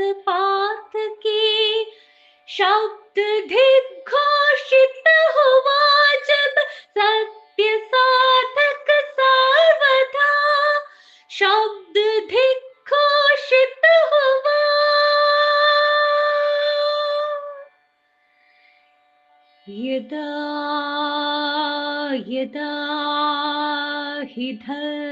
पार्थ की शब्द दिग्घोषित हुआ जब सत्य साधक सर्वथा शब्द दिग्घोषित हुआ। यदा यदा हि धर्मस्य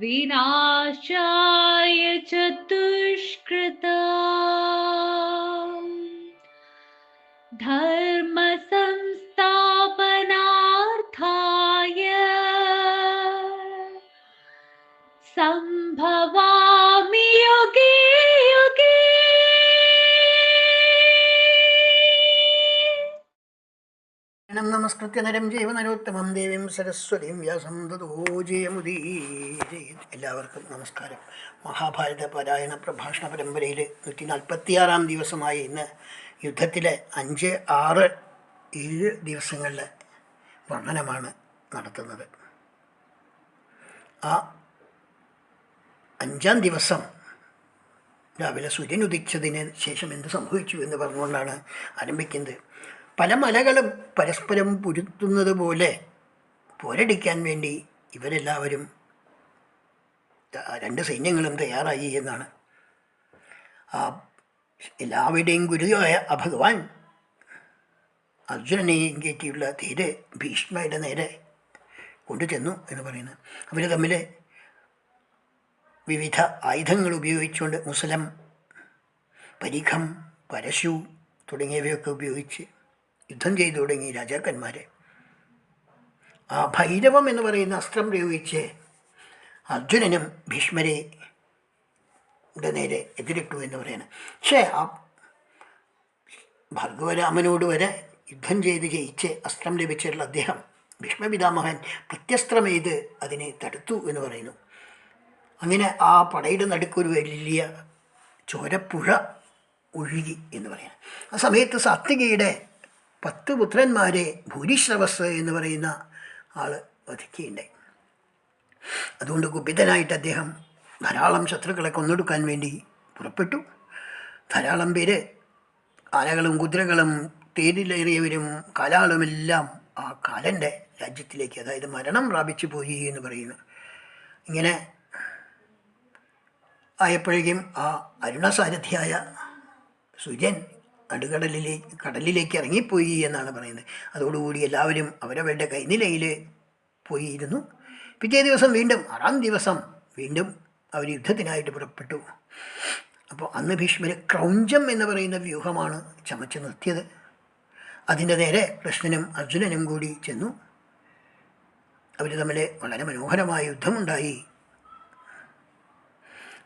विनाशाय चतुष्कृता धर्मसंस्थापनार्थाय सम्भवात् ണം നമസ്കൃത്യ നരം ജീവനരോത്തമം ദേവീം സരസ്വതീം വ്യാസം തതോജയമുദീരേ എല്ലാവർക്കും നമസ്കാരം. മഹാഭാരത പാരായണ പ്രഭാഷണ പരമ്പരയിൽ നൂറ്റി നാൽപ്പത്തിയാറാം ദിവസമായ ഇന്ന് യുദ്ധത്തിലെ അഞ്ച് ആറ് ഏഴ് ദിവസങ്ങളിലെ വർണനമാണ് നടത്തുന്നത്. ആ അഞ്ചാം ദിവസം രാവിലെ സൂര്യൻ ഉദിച്ചതിന് ശേഷം എന്ത് സംഭവിച്ചു എന്ന് പറഞ്ഞുകൊണ്ടാണ് ആരംഭിക്കുന്നത്. പല മലകളും പരസ്പരം പൊരുത്തുന്നത് പോലെ പോരടിക്കാൻ വേണ്ടി ഇവരെല്ലാവരും രണ്ട് സൈന്യങ്ങളും തയ്യാറായി എന്നാണ്. ആ എല്ലാവരുടെയും ഗുരുവായ ആ ഭഗവാൻ അർജുനനെയും കയറ്റിയുള്ള തീരെ ഭീഷ്മയുടെ നേരെ കൊണ്ടുചെന്നു എന്ന് പറയുന്നത് അവർ തമ്മിൽ വിവിധ ആയുധങ്ങൾ ഉപയോഗിച്ചുകൊണ്ട് മുസലം പരിഖം പരശു തുടങ്ങിയവയൊക്കെ ഉപയോഗിച്ച് യുദ്ധം ചെയ്തു തുടങ്ങി രാജാക്കന്മാരെ. ആ ഭൈരവം എന്ന് പറയുന്ന അസ്ത്രം പ്രയോഗിച്ച് അർജുനനും ഭീഷ്മരെ ഉടനെ നേരെ എതിരിട്ടു എന്ന് പറയുന്നത് പക്ഷേ ആ ഭാർഗവരാമനോട് വരെ യുദ്ധം ചെയ്ത് ജയിച്ച് അസ്ത്രം ലഭിച്ചിട്ടുള്ള അദ്ദേഹം ഭീഷ്മപിതാമഹൻ പ്രത്യസ്ത്രമേത് അതിനെ തടുത്തു എന്ന് പറയുന്നു. അങ്ങനെ ആ പടയുടെ നടുക്കൊരു വലിയ ചോരപ്പുഴ ഒഴുകി എന്ന് പറയുന്നത് ആ സമയത്ത് സാത്വികയുടെ പത്ത് പുത്രന്മാരെ ഭൂരിശ്രവസ് എന്ന് പറയുന്ന ആൾ വധിക്കുകയുണ്ടായി. അതുകൊണ്ട് കുപിതനായിട്ട് അദ്ദേഹം ധാരാളം ശത്രുക്കളെ കൊന്നൊടുക്കാൻ വേണ്ടി പുറപ്പെട്ടു. ധാരാളം പേര് ആനകളും കുതിരകളും തേരിലേറിയവരും കാലാളുമെല്ലാം ആ കാലന്റെ രാജ്യത്തിലേക്ക് അതായത് മരണം പ്രാപിച്ചു പോയി എന്ന് പറയുന്നു. ഇങ്ങനെ ആയപ്പോഴേക്കും ആ അരുണസാരഥിയായ സൂര്യൻ നടുകടലിലേക്ക് കടലിലേക്ക് ഇറങ്ങിപ്പോയി എന്നാണ് പറയുന്നത്. അതോടുകൂടി എല്ലാവരും അവരവരുടെ കൈനിലയിൽ പോയിരുന്നു. പിറ്റേ ദിവസം വീണ്ടും ആറാം ദിവസം വീണ്ടും അവർ യുദ്ധത്തിനായിട്ട് പുറപ്പെട്ടു. അപ്പോൾ അന്ന് ഭീഷ്മർ ക്രൗഞ്ചം എന്ന് പറയുന്ന വ്യൂഹമാണ് ചമച്ച് നിർത്തിയത്. അതിന്റെ നേരെ കൃഷ്ണനും അർജുനനും കൂടി ചെന്നു. അവർ തമ്മിൽ വളരെ മനോഹരമായ യുദ്ധമുണ്ടായി.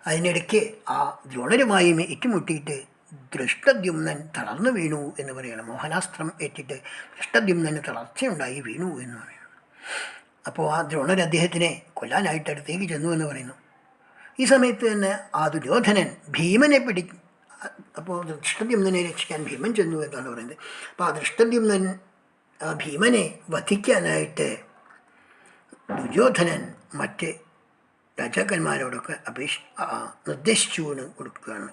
അതിനിടയ്ക്ക് ആ ദ്രോണരുമായി ഏറ്റുമുട്ടിയിട്ട് ദൃഷ്ടദ്യുമ്നൻ തളർന്നു വീണു എന്ന് പറയുകയാണ് മോഹനാസ്ത്രം ഏറ്റിട്ട് ദൃഷ്ടദ്യുമ്നന് തളർച്ചയുണ്ടായി വീണു എന്ന് പറയുന്നു അപ്പോൾ ആ ദ്രോണർ അദ്ദേഹത്തിനെ കൊല്ലാനായിട്ട് അടുത്തേക്ക് ചെന്നു എന്ന് പറയുന്നു. ഈ സമയത്ത് തന്നെ ആ ദുര്യോധനൻ ഭീമനെ പിടി അപ്പോൾ ദൃഷ്ടദ്യുമ്നനെ രക്ഷിക്കാൻ ഭീമൻ ചെന്നു എന്നാണ് പറയുന്നത്. അപ്പോൾ ആ ദൃഷ്ടദ്യുമ്നൻ ആ ഭീമനെ വധിക്കാനായിട്ട് ദുര്യോധനൻ മറ്റ് രാജാക്കന്മാരോടൊക്കെ അപേക്ഷ നിർദ്ദേശിച്ചു കൊടുക്കുകയാണ്.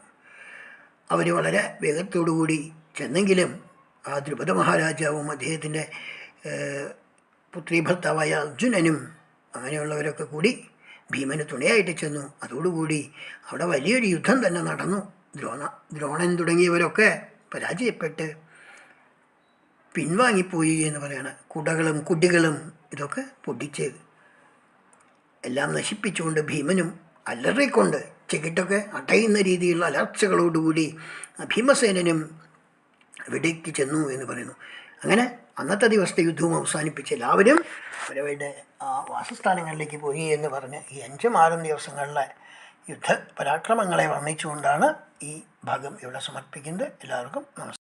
അവർ വളരെ വേഗത്തോടുകൂടി ചെന്നെങ്കിലും ആ ദ്രുപദ മഹാരാജാവും അദ്ദേഹത്തിന്റെ പുത്രി ഭർത്താവായ അർജുനനും അങ്ങനെയുള്ളവരൊക്കെ കൂടി ഭീമന് തുണയായിട്ട് ചെന്നു. അതോടുകൂടി അവിടെ വലിയൊരു യുദ്ധം തന്നെ നടന്നു. ദ്രോണ ദ്രോണൻ തുടങ്ങിയവരൊക്കെ പരാജയപ്പെട്ട് പിൻവാങ്ങിപ്പോയി എന്ന് പറയണം. കുടകളും കുടികളും ഇതൊക്കെ പൊടിച്ച് എല്ലാം നശിപ്പിച്ചുകൊണ്ട് ഭീമനും അലറിക്കൊണ്ട് ചെകിട്ടൊക്കെ അടയുന്ന രീതിയിലുള്ള അലർച്ചകളോടുകൂടി ഭീമസേനനും വെടിക്ക് ചെന്നു എന്ന് പറയുന്നു. അങ്ങനെ അന്നത്തെ ദിവസത്തെ യുദ്ധവും അവസാനിപ്പിച്ച് എല്ലാവരും അവരവരുടെ വാസസ്ഥാനങ്ങളിലേക്ക് പോയി എന്ന് പറഞ്ഞ് ഈ അഞ്ചും ആറും ദിവസങ്ങളിലെ യുദ്ധ പരാക്രമങ്ങളെ വർണിച്ചുകൊണ്ടാണ് ഈ ഭാഗം ഇവിടെ സമർപ്പിക്കുന്നത്. എല്ലാവർക്കും നമസ്കാരം.